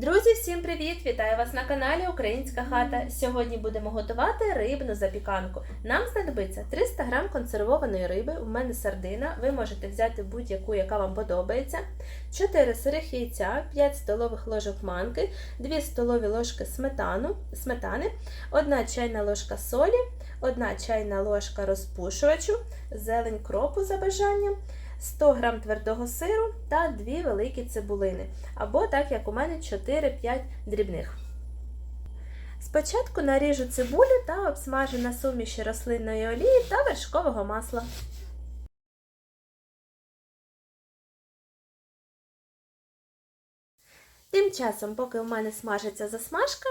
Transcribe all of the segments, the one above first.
Друзі, всім привіт! Вітаю вас на каналі Українська хата. Сьогодні будемо готувати рибну запіканку. Нам знадобиться 300 г консервованої риби, у мене сардина. Ви можете взяти будь-яку, яка вам подобається. 4 сирих яйця, 5 столових ложок манки, 2 столові ложки сметану, сметани, 1 чайна ложка солі, 1 чайна ложка розпушувачу, зелень кропу за бажанням. 100 г твердого сиру та 2 великі цибулини, або так як у мене 4-5 дрібних. Спочатку наріжу цибулю та обсмажу на суміші рослинної олії та вершкового масла. Тим часом, поки у мене смажиться засмажка,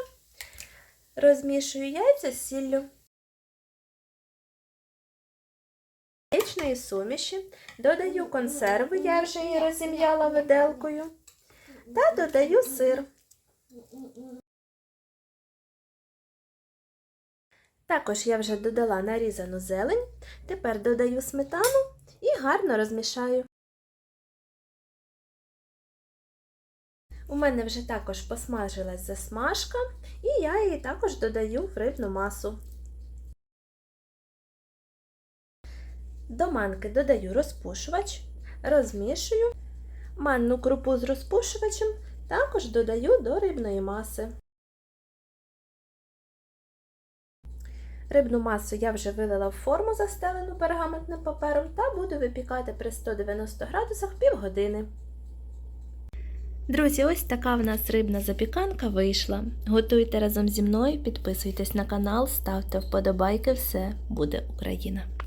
розмішую яйця з сіллю. Яєчної суміші, додаю консерву, я вже її розім'яла виделкою, та додаю сир. Також я вже додала нарізану зелень, тепер додаю сметану і гарно розмішаю. У мене вже також посмажилась засмажка, і я її також додаю в рибну масу. До манки додаю розпушувач, розмішую, манну крупу з розпушувачем також додаю до рибної маси. Рибну масу я вже вилила в форму, застелену пергаментним папером, та буду випікати при 190 градусах півгодини. Друзі, ось така в нас рибна запіканка вийшла. Готуйте разом зі мною, підписуйтесь на канал, ставте вподобайки, все буде Україна!